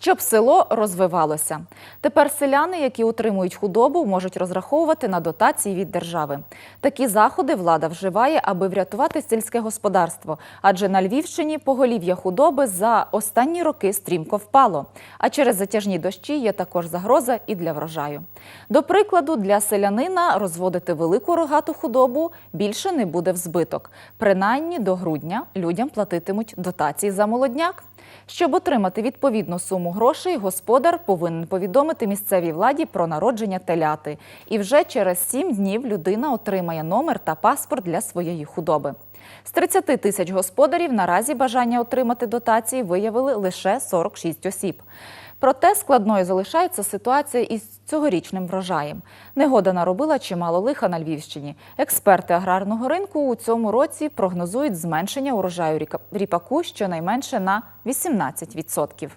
щоб село розвивалося. Тепер селяни, які утримують худобу, можуть розраховувати на дотації від держави. Такі заходи влада вживає, аби врятувати сільське господарство, адже на Львівщині поголів'я худоби за останні роки стрімко впало. А через затяжні дощі є також загроза і для врожаю. До прикладу, для селянина розводити велику рогату худобу більше не буде в збиток. Принаймні до грудня людям платитимуть дотації за молодняк. Щоб отримати відповідну суму грошей, господар повинен повідомити місцевій владі про народження теляти. І вже через сім днів людина отримає номер та паспорт для своєї худоби. З 30 тисяч господарів наразі бажання отримати дотації виявили лише 46 осіб. Проте складною залишається ситуація із цьогорічним врожаєм. Негода наробила чимало лиха на Львівщині. Експерти аграрного ринку у цьому році прогнозують зменшення урожаю ріпаку щонайменше на 18%.